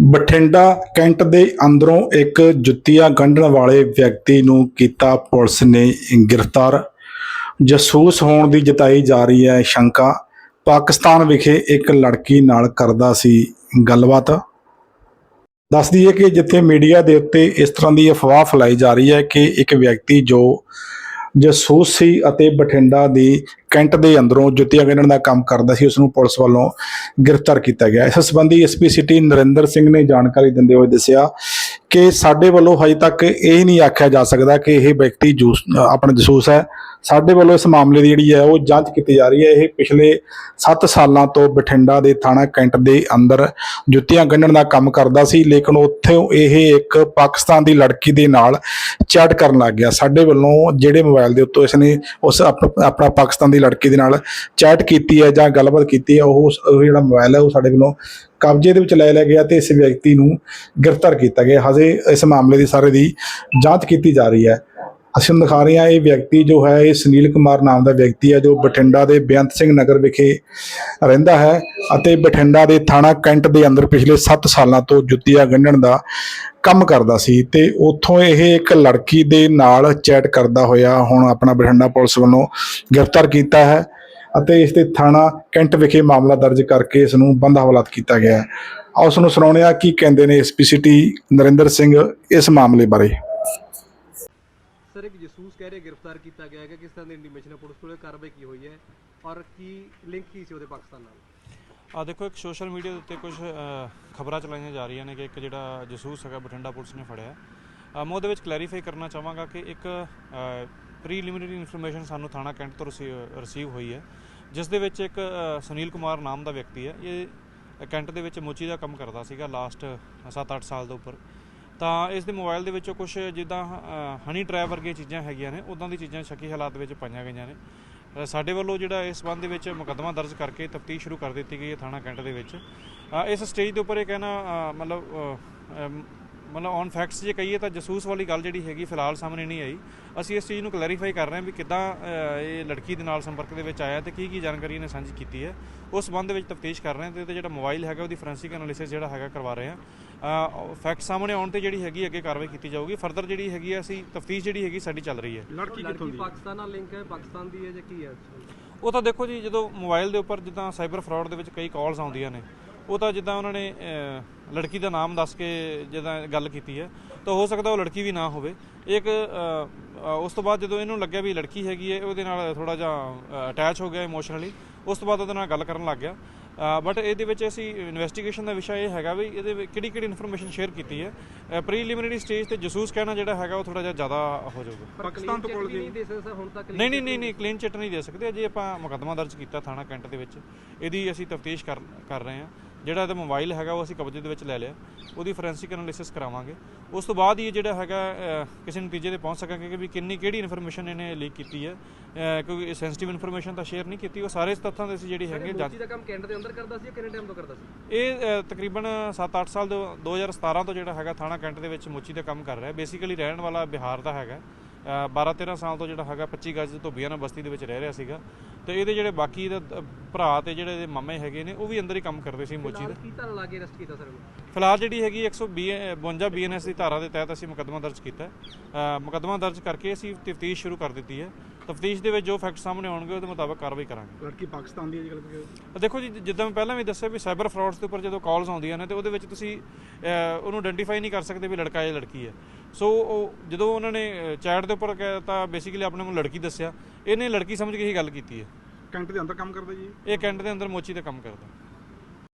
Bathinda cantt ਦੇ ਅੰਦਰੋਂ ਇੱਕ ਜੁੱਤੀਆਂ ਗੰਢਣ ਵਾਲੇ ਵਿਅਕਤੀ ਨੂੰ ਕੀਤਾ ਪੁਲਿਸ ਨੇ ਗ੍ਰਿਫਤਾਰ। ਜਸੂਸ ਹੋਣ ਦੀ ਜਤਾਈ ਜਾ ਰਹੀ ਹੈ ਸ਼ੰਕਾ। ਪਾਕਿਸਤਾਨ ਵਿਖੇ ਇੱਕ ਲੜਕੀ ਨਾਲ ਕਰਦਾ ਸੀ ਗੱਲਬਾਤ। ਦੱਸ ਦਈਏ ਕਿ ਜਿੱਥੇ ਮੀਡੀਆ ਦੇ ਉੱਤੇ ਇਸ ਤਰ੍ਹਾਂ ਦੀ ਅਫਵਾਹ ਫੈਲਾਈ ਜਾ ਰਹੀ ਹੈ ਕਿ ਇੱਕ ਵਿਅਕਤੀ ਜੋ ਜਸੂਸ ਸੀ ਅਤੇ ਬਠਿੰਡਾ ਦੀ ਕੈਂਟ ਦੇ ਅੰਦਰੋਂ ਜੁੱਤੀਆਂ ਗੰਢਣ ਦਾ ਕੰਮ ਕਰਦਾ ਸੀ ਉਸ ਨੂੰ ਪੁਲਿਸ ਵੱਲੋਂ ਗ੍ਰਿਫਤਾਰ ਕੀਤਾ ਗਿਆ। ਇਸ ਸੰਬੰਧੀ ਐਸਪੀ ਸਿਟੀ ਨਰਿੰਦਰ ਸਿੰਘ ਨੇ ਜਾਣਕਾਰੀ ਦਿੰਦੇ ਹੋਏ ਦੱਸਿਆ ਕਿ ਸਾਡੇ ਵੱਲੋਂ ਹਜੇ ਤੱਕ ਇਹ ਨਹੀਂ ਆਖਿਆ ਜਾ ਸਕਦਾ ਕਿ ਇਹ ਵਿਅਕਤੀ ਜੂਸ ਆਪਣਾ ਜਸੂਸ ਹੈ। ਸਾਡੇ ਵੱਲੋਂ ਇਸ ਮਾਮਲੇ ਦੀ ਜਿਹੜੀ ਹੈ ਉਹ ਜਾਂਚ ਕੀਤੀ ਜਾ ਰਹੀ ਹੈ। ਇਹ ਪਿਛਲੇ 7 ਸਾਲਾਂ ਤੋਂ ਬਠਿੰਡਾ ਦੇ ਥਾਣਾ ਕੈਂਟ ਦੇ ਅੰਦਰ ਜੁੱਤੀਆਂ ਗੰਢਣ ਦਾ ਕੰਮ ਕਰਦਾ ਸੀ, ਲੇਕਿਨ ਉੱਥੇ ਇਹ ਇੱਕ ਪਾਕਿਸਤਾਨ ਦੀ ਲੜਕੀ ਦੇ ਨਾਲ ਚੈਟ ਕਰਨ ਲੱਗ ਗਿਆ। ਸਾਡੇ ਵੱਲੋਂ ਜਿਹੜੇ ਮੋਬਾਈਲ ਦੇ ਉੱਤੇ ਇਸਨੇ ਉਸ ਆਪਣਾ ਪਾਕਿਸਤਾਨ ਦੀ ਲੜਕੀ ਦੇ ਨਾਲ ਚੈਟ ਕੀਤੀ ਹੈ ਜਾਂ ਗੱਲਬਾਤ ਕੀਤੀ ਹੈ, ਉਹ ਉਹ ਜਿਹੜਾ ਮੋਬਾਈਲ ਹੈ ਉਹ ਸਾਡੇ ਵੱਲੋਂ ਕਬਜ਼ੇ ਦੇ ਵਿੱਚ ਲੈ ਲਿਆ ਗਿਆ ਤੇ ਇਸ ਵਿਅਕਤੀ ਨੂੰ ਗ੍ਰਿਫਤਾਰ ਕੀਤਾ ਗਿਆ। ਹਜੇ ਇਸ ਮਾਮਲੇ ਦੀ ਸਾਰੇ ਦੀ ਜਾਂਚ ਕੀਤੀ ਜਾ ਰਹੀ ਹੈ। ਅਸੀਂ ਤੁਹਾਨੂੰ ਦਿਖਾ ਰਹੇ ਹਾਂ ਇਹ ਵਿਅਕਤੀ ਜੋ ਹੈ, ਇਹ ਸੁਨੀਲ ਕੁਮਾਰ ਨਾਮ ਦਾ ਵਿਅਕਤੀ ਹੈ, ਜੋ ਬਠਿੰਡਾ ਦੇ ਬੇਅੰਤ ਸਿੰਘ ਨਗਰ ਵਿਖੇ ਰਹਿੰਦਾ ਹੈ ਅਤੇ ਬਠਿੰਡਾ ਦੇ ਥਾਣਾ ਕੈਂਟ ਦੇ ਅੰਦਰ ਪਿਛਲੇ 7 ਸਾਲਾਂ ਤੋਂ ਜੁੱਤੀਆਂ ਗੰਢਣ ਦਾ ਕੰਮ ਕਰਦਾ ਸੀ ਤੇ ਉੱਥੋਂ ਇਹ ਇੱਕ ਲੜਕੀ ਦੇ ਨਾਲ ਚੈਟ ਕਰਦਾ ਹੋਇਆ ਹੁਣ ਆਪਣਾ ਬਠਿੰਡਾ ਪੁਲਿਸ ਵੱਲੋਂ ਗ੍ਰਿਫਤਾਰ ਕੀਤਾ ਹੈ ਅਤੇ ਇਸ ਤੇ ਥਾਣਾ ਕੈਂਟ ਵਿਖੇ ਮਾਮਲਾ ਦਰਜ ਕਰਕੇ ਇਸ ਨੂੰ ਬੰਦ ਹਵਾਲਾਤ ਕੀਤਾ ਗਿਆ ਹੈ। ਆਓ ਉਸ ਨੂੰ ਸੁਣਾਉਂਦੇ ਹਾਂ ਕੀ ਕਹਿੰਦੇ ਨੇ ਐਸਪੀਸੀਟੀ ਨਰਿੰਦਰ ਸਿੰਘ ਇਸ ਮਾਮਲੇ ਬਾਰੇ। ਸਰ ਇੱਕ ਜਸੂਸ ਕਹਿ ਰਹੇ ਗ੍ਰਿਫਤਾਰ ਕੀਤਾ ਗਿਆ ਹੈ ਕਿਸ ਤਰ੍ਹਾਂ ਦੀ ਇੰਟੀਮੇਸ਼ਨ ਹੈ, ਪੁਲਿਸ ਕੋਲ ਕਾਰਵਾਈ ਕੀ ਹੋਈ ਹੈ ਔਰ ਕੀ ਲਿੰਕ ਕੀ ਸੀ ਉਹਦੇ ਪਾਕਿਸਤਾਨ ਨਾਲ? ਆ ਦੇਖੋ, ਇੱਕ ਸੋਸ਼ਲ ਮੀਡੀਆ ਦੇ ਉੱਤੇ ਕੁਝ ਖਬਰਾਂ ਚਲਾਈਆਂ ਜਾ ਰਹੀਆਂ ਨੇ ਕਿ ਇੱਕ ਜਿਹੜਾ ਜਸੂਸ ਹੈਗਾ ਬਠਿੰਡਾ ਪੁਲਿਸ ਨੇ ਫੜਿਆ। ਮੈਂ ਉਹਦੇ ਵਿੱਚ ਕਲੈਰੀਫਾਈ ਕਰਨਾ ਚਾਹਾਂਗਾ ਕਿ ਇੱਕ ਪ੍ਰੀਲਿਮਿਨਰੀ ਇਨਫੋਰਮੇਸ਼ਨ ਸਾਨੂੰ ਥਾਣਾ ਕੈਂਟ ਤੋਂ ਰਿਸੀਵ ਹੋਈ ਹੈ, ਜਿਸ ਦੇ ਵਿੱਚ ਇੱਕ ਸੁਨੀਲ ਕੁਮਾਰ ਨਾਮ ਦਾ ਵਿਅਕਤੀ ਹੈ। ਇਹ ਕੈਂਟ ਦੇ ਵਿੱਚ ਮੋਚੀ ਦਾ ਕੰਮ ਕਰਦਾ ਸੀਗਾ ਲਾਸਟ 7-8 ਸਾਲ ਦੇ ਉੱਪਰ। ਤਾਂ ਇਸ ਦੇ ਮੋਬਾਈਲ ਦੇ ਵਿੱਚੋਂ ਕੁਝ ਜਿੱਦਾਂ ਹਨੀ ਟਰੈਪ ਵਰਗੀਆਂ ਚੀਜ਼ਾਂ ਹੈਗੀਆਂ ਨੇ ਉਦਾਂ ਦੀ ਚੀਜ਼ਾਂ ਸ਼ੱਕੀ ਹਾਲਾਤ ਵਿੱਚ ਪਾਈਆਂ ਗਈਆਂ ਨੇ। ਸਾਡੇ ਵੱਲੋਂ ਜਿਹੜਾ ਇਸ ਸੰਬੰਧ ਦੇ ਵਿੱਚ ਮੁਕੱਦਮਾ ਦਰਜ ਕਰਕੇ ਤਫਤੀਸ਼ ਸ਼ੁਰੂ ਕਰ ਦਿੱਤੀ ਗਈ ਹੈ ਥਾਣਾ ਕੈਂਟ ਦੇ ਵਿੱਚ। ਇਸ ਸਟੇਜ ਦੇ ਉੱਪਰ ਇਹ ਕਹਿਣਾ ਮਤਲਬ ਮਤਲਬ ਔਨ ਫੈਕਟਸ ਜੇ ਕਹੀਏ ਤਾਂ ਜਸੂਸ ਵਾਲੀ ਗੱਲ ਜਿਹੜੀ ਹੈਗੀ ਫਿਲਹਾਲ ਸਾਹਮਣੇ ਨਹੀਂ ਆਈ। ਅਸੀਂ ਇਸ ਚੀਜ਼ ਨੂੰ ਕਲੈਰੀਫਾਈ ਕਰ ਰਹੇ ਹਾਂ ਵੀ ਕਿੱਦਾਂ ਇਹ ਲੜਕੀ ਦੇ ਨਾਲ ਸੰਪਰਕ ਦੇ ਵਿੱਚ ਆਇਆ ਤੇ ਕੀ ਕੀ ਜਾਣਕਾਰੀ ਇਹਨੇ ਸਾਂਝੀ ਕੀਤੀ ਹੈ। ਉਸ ਸੰਬੰਧ ਵਿੱਚ ਤਫਤੀਸ਼ ਕਰ ਰਹੇ ਹਾਂ ਤੇ ਜਿਹੜਾ ਮੋਬਾਈਲ ਹੈਗਾ, ਉਹਦੀ ਫੋਰੈਂਸਿਕ ਐਨਾਲਿਸਿਸ ਜਿਹੜਾ ਹੈਗਾ ਕਰਵਾ ਰਹੇ ਹਾਂ। ਫੈਕਟ ਸਾਹਮਣੇ ਆਉਣ ਤੇ ਜਿਹੜੀ ਹੈਗੀ ਅੱਗੇ ਕਾਰਵਾਈ ਕੀਤੀ ਜਾਊਗੀ। ਫਰਦਰ ਜਿਹੜੀ ਹੈਗੀ ਆ ਅਸੀਂ ਤਫਤੀਸ਼ ਜਿਹੜੀ ਹੈਗੀ ਸਾਡੀ ਚੱਲ ਰਹੀ ਹੈ। ਲੜਕੀ ਕਿੱਥੋਂ ਦੀ ਪਾਕਿਸਤਾਨ ਨਾਲ ਲਿੰਕ ਹੈ ਪਾਕਿਸਤਾਨ ਦੀ ਹੈ ਜਾਂ ਕੀ ਹੈ ਉਹ ਤਾਂ ਦੇਖੋ ਜੀ ਜਦੋਂ ਮੋਬਾਈਲ ਦੇ ਉੱਪਰ ਜਿੱਦਾਂ ਸਾਈਬਰ ਫਰਾਡ ਦੇ ਵਿੱਚ ਕਈ ਕਾਲਸ ਆਉਂਦੀਆਂ ਨੇ ਉਹ ਤਾਂ ਜਿੱਦਾਂ ਉਹਨਾਂ ਨੇ ਲੜਕੀ ਦਾ ਨਾਮ ਦੱਸ ਕੇ ਜਿੱਦਾਂ ਗੱਲ ਕੀਤੀ ਹੈ ਤਾਂ ਹੋ ਸਕਦਾ ਉਹ ਲੜਕੀ ਵੀ ਨਾ ਹੋਵੇ। ਇੱਕ ਉਸ ਤੋਂ ਬਾਅਦ ਜਦੋਂ ਇਹਨੂੰ ਲੱਗਿਆ ਵੀ ਲੜਕੀ ਹੈਗੀ ਹੈ ਉਹਦੇ ਨਾਲ ਥੋੜਾ ਜਿਹਾ ਅਟੈਚ ਹੋ ਗਿਆ ਇਮੋਸ਼ਨਲੀ ਉਸ ਤੋਂ ਬਾਅਦ ਉਹਦੇ ਨਾਲ ਗੱਲ ਕਰਨ ਲੱਗ ਗਿਆ। ਬਟ ਇਹਦੇ ਵਿੱਚ ਅਸੀਂ ਇਨਵੈਸਟੀਗੇਸ਼ਨ ਦਾ ਵਿਸ਼ਾ ਇਹ ਹੈਗਾ ਵੀ ਇਹਦੇ ਵਿੱਚ ਕਿਹੜੀ ਕਿਹੜੀ ਇਨਫੋਰਮੇਸ਼ਨ ਸ਼ੇਅਰ ਕੀਤੀ ਹੈ। ਪ੍ਰੀਲਿਮਿਨਰੀ ਸਟੇਜ ਤੇ ਜਸੂਸ ਕਹਿਣਾ ਜਿਹੜਾ ਹੈਗਾ ਉਹ ਥੋੜਾ ਜਿਹਾ ਜ਼ਿਆਦਾ ਹੋ ਜਾਊਗਾ। ਪਾਕਿਸਤਾਨ ਤੋਂ ਕੋਲ ਨਹੀਂ ਦੇ ਸਕਦੇ ਸਰ ਹੁਣ ਤੱਕ ਨਹੀਂ ਨਹੀਂ ਨਹੀਂ ਨਹੀਂ ਕਲੀਨ ਚਿੱਟ ਨਹੀਂ ਦੇ ਸਕਦੇ। ਅਜੇ ਆਪਾਂ ਮੁਕੱਦਮਾ ਦਰਜ ਕੀਤਾ ਥਾਣਾ ਕੈਂਟ ਦੇ ਵਿੱਚ। ਇਹਦੀ ਅਸੀਂ ਤਫਤੀਸ਼ ਕਰ ਕਰ ਰਹੇ ਹਾਂ। ਜਿਹੜਾ ਇਹਦਾ ਮੋਬਾਈਲ ਹੈਗਾ ਉਹ ਅਸੀਂ ਕਬਜ਼ੇ ਦੇ ਵਿੱਚ ਲੈ ਲਿਆ। ਉਹਦੀ ਫੋਰੈਂਸਿਕ ਐਨਾਲਿਸਿਸ ਕਰਾਵਾਂਗੇ। ਉਸ ਤੋਂ ਬਾਅਦ ਹੀ ਇਹ ਜਿਹੜਾ ਹੈਗਾ ਕਿਸੇ ਨਤੀਜੇ ਤੇ ਪਹੁੰਚ ਸਕਾਂਗੇ ਕਿ ਵੀ ਕਿੰਨੀ ਕਿਹੜੀ ਇਨਫੋਰਮੇਸ਼ਨ ਇਹਨੇ ਲੀਕ ਕੀਤੀ ਹੈ। ਕਿਉਂਕਿ ਸੈਂਸਿਟਿਵ ਇਨਫੋਰਮੇਸ਼ਨ ਤਾਂ ਸ਼ੇਅਰ ਨਹੀਂ ਕੀਤੀ ਉਹ ਸਾਰੇ ਤੱਥਾਂ ਦੇ ਅਸੀਂ ਜਿਹੜੀ ਹੈਗੇ ਜਾਂਚ ਦਾ ਕੰਮ ਕੈਂਟ ਦੇ ਅੰਦਰ ਕਰਦਾ ਸੀ ਕਿੰਨੇ ਟਾਈਮ ਤੋਂ ਕਰਦਾ ਸੀ? ਇਹ ਤਕਰੀਬਨ 7-8 ਸਾਲ ਦੇ 2017 ਤੋਂ ਜਿਹੜਾ ਹੈਗਾ ਥਾਣਾ ਕੈਂਟ ਦੇ ਵਿੱਚ ਮੁੱਚੀ ਦਾ ਕੰਮ ਕਰ ਰਿਹਾ। ਬੇਸਿਕਲੀ ਰਹਿਣ ਵਾਲਾ ਬਿਹਾਰ ਦਾ ਹੈਗਾ। 12-13 ਸਾਲ ਤੋਂ ਜਿਹੜਾ ਹੈਗਾ 25 ਗਜ ਤੋਂ ਬਿਆਨਾ ਬਸਤੀ ਦੇ ਵਿੱਚ ਰਹਿ ਰਿਹਾ ਸੀਗਾ। ਤੇ ਇਹਦੇ ਜਿਹੜੇ ਬਾਕੀ ਦ- ਭਰਾ ਤੇ ਜਿਹੜੇ ਇਹਦੇ ਮਾਮੇ ਹੈਗੇ ਨੇ ਉਹ ਵੀ ਅੰਦਰ ਹੀ ਕੰਮ ਕਰਦੇ ਸੀ ਮੁੱਚੀ ਦੇ। ਕੀ ਧਾਰਾ ਲਾ ਕੇ ਅਰੈਸਟ ਕੀਤਾ ਸਰ ਫਿਲਹਾਲ ਜਿਹੜੀ ਹੈਗੀ 152 ਬੀਐਨਐਸ ਦੀ ਧਾਰਾ ਦੇ ਤਹਿਤ ਅਸੀਂ ਮੁਕੱਦਮਾ ਦਰਜ ਕੀਤਾ ਮੁਕੱਦਮਾ ਦਰਜ ਕਰਕੇ ਅਸੀਂ ਤਫਤੀਸ਼ ਸ਼ੁਰੂ ਕਰ ਦਿੱਤੀ ਹੈ। ਤਫਤੀਸ਼ ਦੇ ਵਿੱਚ ਜੋ ਫੈਕਟ ਸਾਹਮਣੇ ਆਉਣਗੇ ਉਹਦੇ ਮੁਤਾਬਕ ਕਾਰਵਾਈ ਕਰਾਂਗੇ। ਲੜਕੀ ਪਾਕਿਸਤਾਨ ਦੀ ਗੱਲ ਕਰੀਏ? ਦੇਖੋ ਜੀ ਜਿੱਦਾਂ ਮੈਂ ਪਹਿਲਾਂ ਵੀ ਦੱਸਿਆ ਵੀ ਸਾਈਬਰ ਫਰਾਡਸ ਦੇ ਉੱਪਰ ਜਦੋਂ ਕਾਲਸ ਆਉਂਦੀਆਂ ਨੇ ਤੇ ਉਹਦੇ ਵਿੱਚ ਤੁਸੀਂ ਉਹਨੂੰ ਆਇਡੈਂਟੀਫਾਈ ਨਹੀਂ ਕਰ ਸਕਦੇ ਵੀ ਲੜਕਾ ਜਾਂ ਲੜਕੀ ਹੈ। ਸੋ ਉਹ ਜਦੋਂ ਉਹਨਾਂ ਨੇ ਚੈਟ ਦੇ ਉੱਪਰ ਕਹਿ ਤਾਂ ਬੇਸਿਕਲੀ ਆਪਣੇ ਨੂੰ ਲੜਕੀ ਦੱਸਿਆ ਇਹਨੇ ਲੜਕੀ ਸਮਝ ਕੇ ਹੀ ਗੱਲ ਕੀਤੀ ਹੈ। ਕੈਂਟ ਦੇ ਅੰਦਰ ਕੰਮ ਕਰਦਾ ਜੀ? ਇਹ ਕੈਂਟ ਦੇ ਅੰਦਰ ਮੋਚੀ ਦਾ ਕੰਮ ਕਰਦਾ।